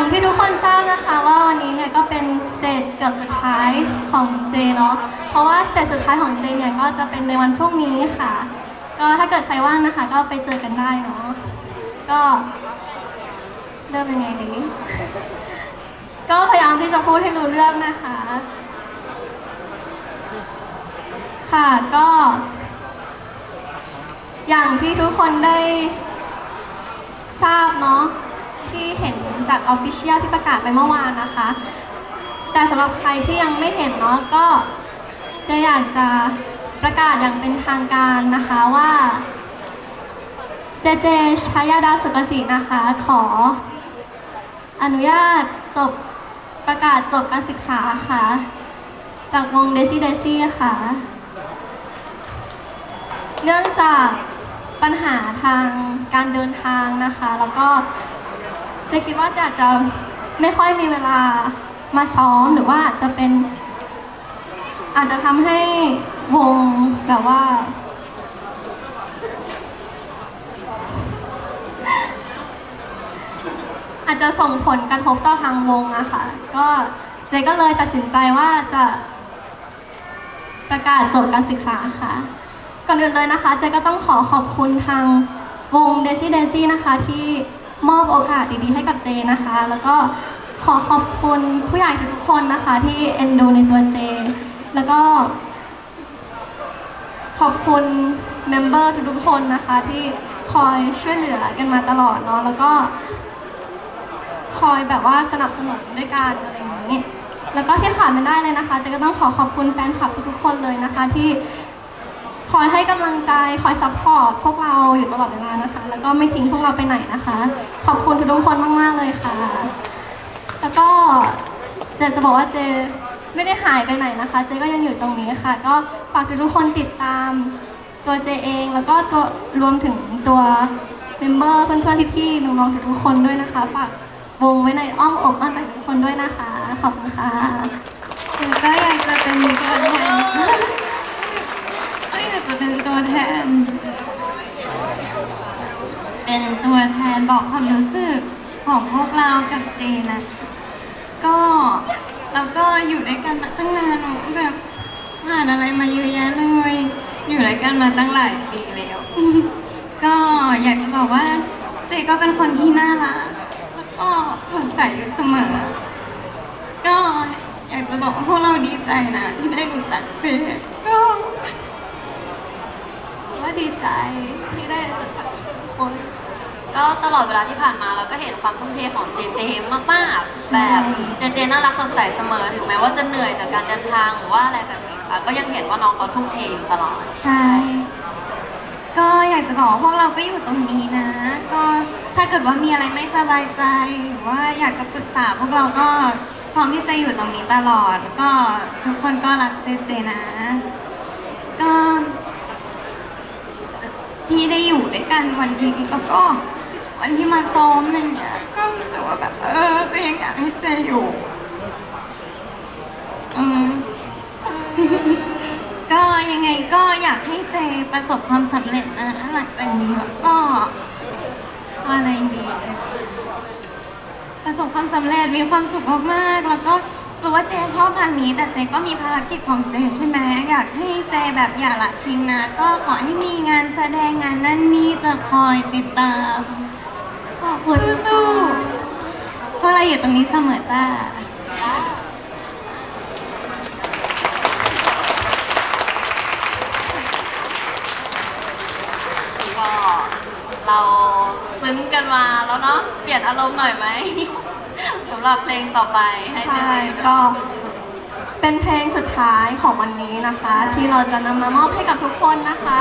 อย่างที่ทุกคนทราบนะคะว่าวันนี้เนี่ยก็เป็นสเตจเกือบสุดท้ายของเจเนาะ เพราะว่าสเตจสุดท้ายของเจเนี่ยก็จะเป็นในวันพรุ่งนี้ค่ะ ก็ถ้าเกิดใครว่างนะคะ ก็ไปเจอกันได้เนาะ ก็เริ่มยังไงดีก็พยายามที่จะพูดให้รู้เรื่องนะคะ ค่ะก็ อย่างที่ทุกคนได้ทราบเนาะ ที่เห็นจากออฟฟิเชียลที่ประกาศไปเมื่อวานนะคะ แต่สำหรับใครที่ยังไม่เห็นเนาะก็จะอยากจะประกาศอย่างเป็นทางการนะคะว่าเจเจชายาดาสุกสินะคะ ขอ อนุญาตจบประกาศจบการศึกษาค่ะ จากวงเดซี่เดซี่ค่ะ เนื่องจากปัญหาทางการเดินทางนะคะ แล้วก็ จะคิดว่าจะอาจจะไม่ค่อยมีเวลามาซ้อมหรือว่าอาจจะเป็น อาจจะทำให้วงแบบว่า อาจจะส่งผลกระทบต่อทางวงอะค่ะ ก็เจก็เลยตัดสินใจว่าจะประกาศจบการศึกษาค่ะ ก่อนอื่นเลยนะคะ เจก็ต้องขอขอบคุณทางวง Daisy Daisy นะคะที่ มอบโอกาสดีๆให้กับเจนะคะ แล้วก็ขอขอบคุณผู้ใหญ่ทุกคนนะคะ ที่เอ็นดูในตัวเจ แล้วก็ ขอบคุณเมมเบอร์ทุกๆคนนะคะ ที่คอยช่วยเหลือกันมาตลอดเนาะแล้วก็ คอยแบบว่าสนับสนุนด้วยกันอะไรอย่างนี้ แล้วก็ที่ขาดไม่ได้เลยนะคะเจก็ต้องขอขอบคุณแฟนคลับทุกๆคนเลยนะคะที่ คอยให้กำลังใจคอยซัพพอร์ตพวกเราอยู่ตลอดเวลานะคะ แล้วก็ไม่ทิ้งพวกเราไปไหนนะคะ ขอบคุณทุกๆคนมากๆเลยค่ะ แล้วก็เจจะบอกว่าเจไม่ได้หายไปไหนนะคะ เจก็ยังอยู่ตรงนี้ค่ะ ก็ฝากทุกๆคนติดตามตัวเจเอง แล้วก็ตัวรวมถึงตัวเมมเบอร์เพื่อนๆพี่ๆน้องๆทุกคนด้วยนะคะฝากวงไว้ในอ้อมอกอ้อมใจทุกคนด้วยนะคะ ขอบคุณค่ะหนูก็อยากจะเป็นตัวแทนก็อยาก จะเป็นตัวแทน เป็นตัวแทนบอกความรู้สึกของพวกเรากับเจนะ ก็เราก็อยู่ด้วยกันมาตั้งนานแบบผ่านอะไรมาเยอะแยะเลย อยู่ด้วยกันมาตั้งหลายปีแล้ว ก็อยากจะบอกว่าเจก็เป็นคนที่น่ารักแล้วก็สดใสอยู่เสมอ ก็อยากจะบอกว่าพวกเราดีใจนะ ที่ได้รู้จักเจก็ ดีใจที่ได้รู้จักทุกคน ก็ตลอดเวลาที่ผ่านมาเราก็เห็นความทุ่มเทของเจเจมากๆใช่แบบเจเจน่ารักสดใสเสมอถึงแม้ว่าจะเหนื่อยจากการเดินทางหรือว่าอะไรแบบนี้ค่ะก็ยังเห็นว่าน้องเขาทุ่มเทอยู่ตลอด ใช่ ก็อยากจะบอกว่าพวกเราก็อยู่ตรงนี้นะ ก็ถ้าเกิดว่ามีอะไรไม่สบายใจ หรือว่าอยากจะปรึกษาพวกเราก็พร้อมที่จะอยู่ตรงนี้ตลอด ก็ทุกคนก็รักเจเจนะ ก็ ที่ได้อยู่ด้วยกันวันนี้แล้วก็ วันที่มาซ้อมอะไรเงี้ย ก็รู้สึกว่าแบบเออก็ยังอยากให้เจอยู่อืมก็ยังไงก็อยากให้เจประสบความสำเร็จนะหลังจากนี้แล้วก็อะไรดีประสบความสำเร็จมีความสุขมากๆแล้วก็ รู้ว่าเจชอบทางนี้ แต่เจก็มีภารกิจของเจใช่ไหมอยากให้เจแบบอย่าละทิ้งนะ ก็ขอให้มีงานแสดงงานนั่นนี่จะคอยติดตามขอบคุณสู้ค่ะๆก็เราอยู่ตรงนี้เสมอจ้า ก็เราซึ้งกันมาแล้วเนาะเปลี่ยนอารมณ์หน่อยไหมำหรับเพลงต่อไปใช่ก็เป็นเพลงสุดท้ายของวันนี้นะคะ ที่เราจะนำมามอบให้กับทุกคนนะคะ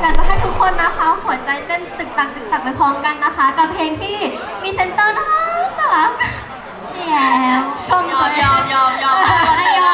อยากจะให้ทุกคนนะคะ หัวใจเต้นตึกตักตึกตักไปพร้อมกันนะคะ กับเพลงที่มีเซนเตอร์นะคะน่าเชียร์ชมยอมยอมยอมยอมยอม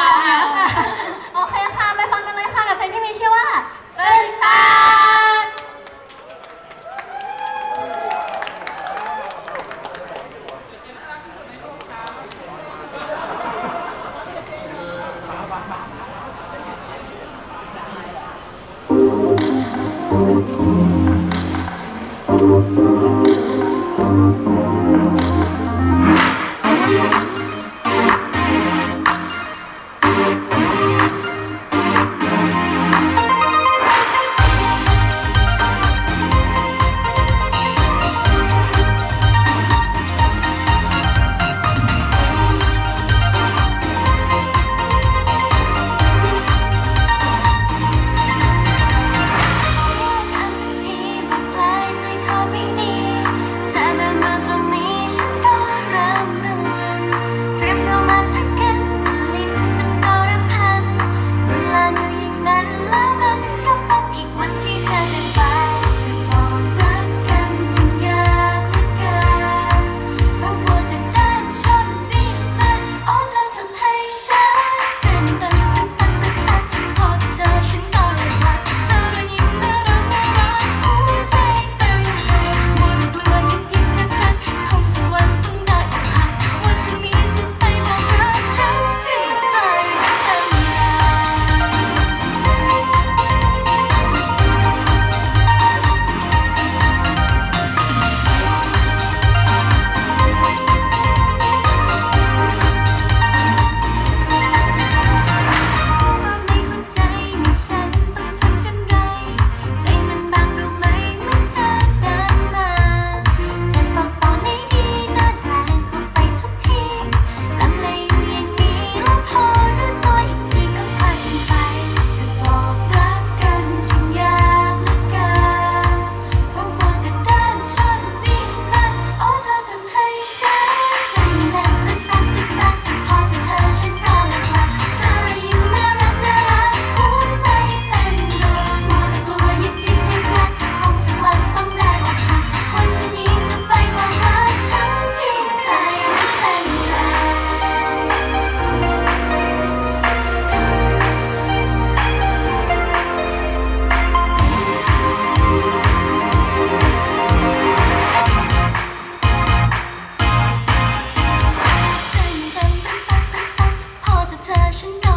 大声。